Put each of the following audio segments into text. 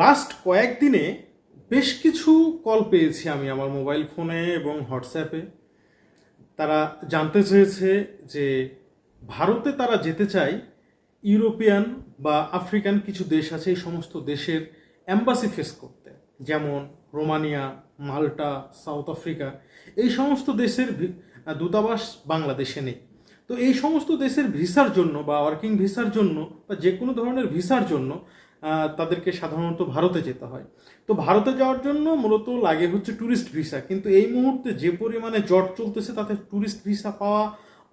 Last কয়েকদিনে বেশ কিছু কল পেয়েছি আমি আমার মোবাইল ফোনে এবং হোয়াটসঅ্যাপে তারা জানতে চেয়েছে যে ভারতে তারা যেতে চায়, ইউরোপিয়ান বা আফ্রিকান কিছু দেশ আছে এই সমস্ত দেশের অ্যাম্বাসি ফেস করতে। যেমন রোমানিয়া, মাল্টা, সাউথ আফ্রিকা। এই সমস্ত দেশের দূতাবাস বাংলাদেশে নেই। তো এই সমস্ত দেশের ভিসার জন্য বা ওয়ার্কিং ভিসার জন্য বা যে কোনো ধরনের ভিসার জন্য তাদেরকে সাধারণত ভারতে যেতে হয়। তো ভারতে যাওয়ার জন্য মূলত লাগে হচ্ছে ট্যুরিস্ট ভিসা কিন্তু এই মুহূর্তে যে পরিমাণে জট চলতেছে, তাতে ট্যুরিস্ট ভিসা পাওয়া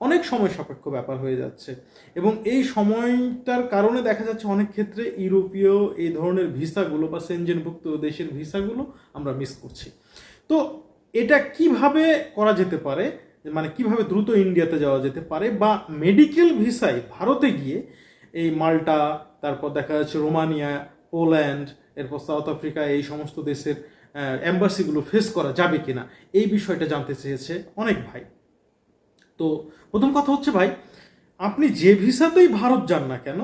অনেক সময় সাপেক্ষ ব্যাপার হয়ে যাচ্ছে। এবং এই সময়টার কারণে দেখা যাচ্ছে অনেক ক্ষেত্রে ইউরোপীয় এই ধরনের ভিসাগুলো বা সেনজেনভুক্ত দেশের ভিসাগুলো আমরা মিস করছি। তো এটা কীভাবে করা যেতে পারে? মানে কীভাবে দ্রুত ইন্ডিয়াতে যাওয়া যেতে পারে? বা মেডিকেল ভিসায় ভারতে গিয়ে এই মাল্টা তারপর দেখা যাচ্ছে রোমানিয়া, পোল্যান্ড, এরপর সাউথ আফ্রিকা, এই সমস্ত দেশের অ্যাম্বাসিগুলো ফেস করা যাবে কিনা, এই বিষয়টা জানতে চেয়েছে অনেক ভাই। তো প্রথম কথা হচ্ছে ভাই, আপনি যে ভিসাতেই ভারত যান না কেন,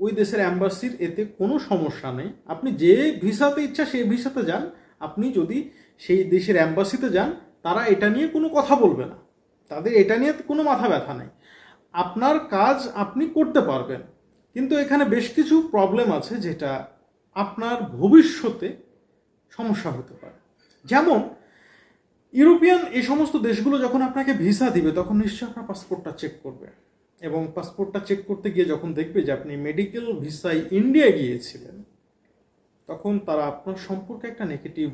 ওই দেশের অ্যাম্বাসির এতে কোনো সমস্যা নেই। আপনি যে ভিসাতে ইচ্ছা সেই ভিসাতে যান। আপনি যদি সেই দেশের অ্যাম্বাসিতে যান, তারা এটা নিয়ে কোনো কথা বলবে না। তাদের এটা নিয়ে কোনো মাথা ব্যথা নেই। আপনার কাজ আপনি করতে পারবেন। কিন্তু এখানে বেশ কিছু প্রবলেম আছে যেটা আপনার ভবিষ্যতে সমস্যা হতে পারে। যেমন, ইউরোপিয়ান এই সমস্ত দেশগুলো যখন আপনাকে ভিসা দিবে, তখন নিশ্চয়ই আপনার পাসপোর্টটা চেক করবে। এবং পাসপোর্টটা চেক করতে গিয়ে যখন দেখবে যে আপনি মেডিকেল ভিসায় ইন্ডিয়া গিয়েছিলেন, তখন তারা আপনার সম্পর্কে একটা নেগেটিভ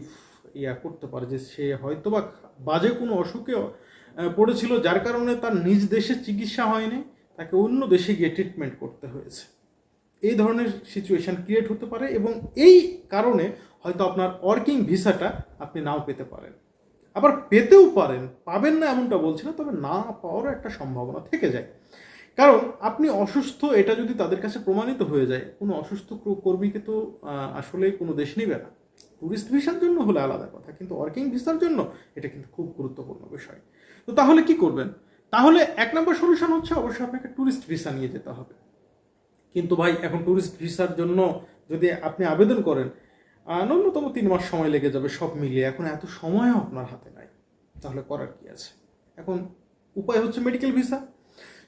ইয়া করতে পারে যে সে হয়তো বা বাজে কোনো অসুখে পড়েছিল, যার কারণে তার নিজ দেশে চিকিৎসা হয়নি। তাকে অন্য দেশে গিয়ে ট্রিটমেন্ট করতে হয়েছে। এই ধরনের সিচুয়েশন ক্রিয়েট হতে পারে এবং এই কারণে হয়তো আপনার ওয়ার্কিং ভিসাটা আপনি নাও পেতে পারেন। আবার পেতেও পারেন, পাবেন না এমনটা বলছি না, তবে না পাওয়ারও একটা সম্ভাবনা থেকে যায়। কারণ আপনি অসুস্থ, এটা যদি তাদের কাছে প্রমাণিত হয়ে যায়, কোনো অসুস্থ কর্মীকে তো আসলে কোনো দেশ নেবে না। টুরিস্ট ভিসার জন্য হলে আলাদা কথা, কিন্তু ওয়ার্কিং ভিসার জন্য এটা কিন্তু খুব গুরুত্বপূর্ণ বিষয়। তো তাহলে কি করবেন? তাহলে এক নম্বর সলিউশন হচ্ছে অবশ্যই আপনাকে ট্যুরিস্ট ভিসা নিয়ে যেতে হবে। কিন্তু ভাই, এখন ট্যুরিস্ট ভিসার জন্য যদি আপনি আবেদন করেন ন্যূনতম তিন মাস সময় লেগে যাবে সব মিলিয়ে। এখন এত সময়ও আপনার হাতে নাই। তাহলে করার কি আছে? এখন উপায় হচ্ছে মেডিকেল ভিসা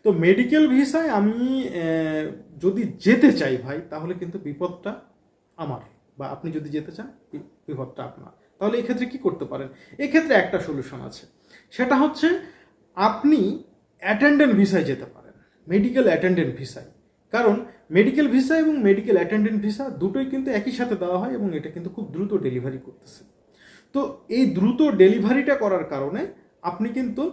তো মেডিকেল ভিসায় আমি যদি যেতে চাই ভাই, তাহলে কিন্তু বিপদটা আমার। বা আপনি যদি যেতে চান বিপদটা আপনার। তাহলে এক্ষেত্রে কি করতে পারেন? এক্ষেত্রে একটা সলিউশন আছে। সেটা হচ্ছে আপনি অ্যাটেন্ডেন্ট ভিসায় যেতে পারেন মেডিকেল অ্যাটেন্ডেন্ট ভিসায় কারণ মেডিকেল ভিসা এবং মেডিকেল অ্যাটেন্ডেন্ট ভিসা দুটোই কিন্তু একই সাথে দেওয়া হয় এবং এটা কিন্তু খুব দ্রুত ডেলিভারি করতেছে। তো এই দ্রুত ডেলিভারিটা করার কারণে আপনি কিন্তু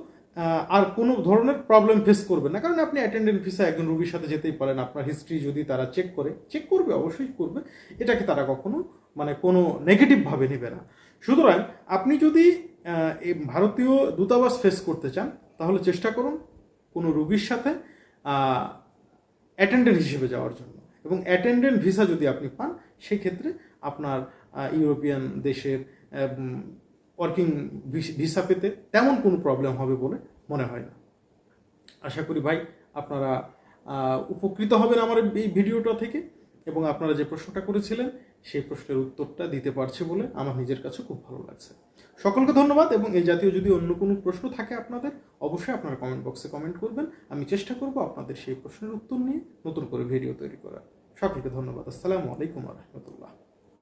আর কোনো ধরনের প্রবলেম ফেস করবেন না। কারণ আপনি অ্যাটেন্ডেন্ট ভিসা একজন রোগীর সাথে যেতেই পারেন, আপনার হিস্ট্রি যদি তারা চেক করে চেক করবে, অবশ্যই করবে। এটাকে তারা কখনো মানে কোনো নেগেটিভভাবে নেবে না। সুতরাং আপনি যদি ভারতীয় দূতাবাস ফেস করতে চান তাহলে চেষ্টা করুন কোনো রুগীর সাথে অ্যাটেন্ডেন্ট হিসেবে যাওয়ার জন্য। এবং অ্যাটেন্ডেন্ট ভিসা যদি আপনি পান, সেক্ষেত্রে আপনার ইউরোপিয়ান দেশের ওয়ার্কিং ভিসা পেতে তেমন কোনো প্রবলেম হবে বলে মনে হয় না। আশা করি ভাই আপনারা উপকৃত হবেন আমার এই ভিডিওটা থেকে এবং আপনারা যে প্রশ্নটা করেছিলেন, সেই প্রশ্নের উত্তরটা দিতে পারছি বলে আমার নিজের কাছে খুব ভালো লাগছে। সকলকে ধন্যবাদ এবং এই জাতীয় যদি অন্য কোনো প্রশ্ন থাকে আপনাদের, অবশ্যই আপনারা কমেন্ট বক্সে কমেন্ট করবেন। আমি চেষ্টা করব আপনাদের সেই প্রশ্নের উত্তর নিয়ে নতুন করে ভিডিও তৈরি করার। সকলকে ধন্যবাদ। আসসালামু আলাইকুম রহমতুল্লাহ।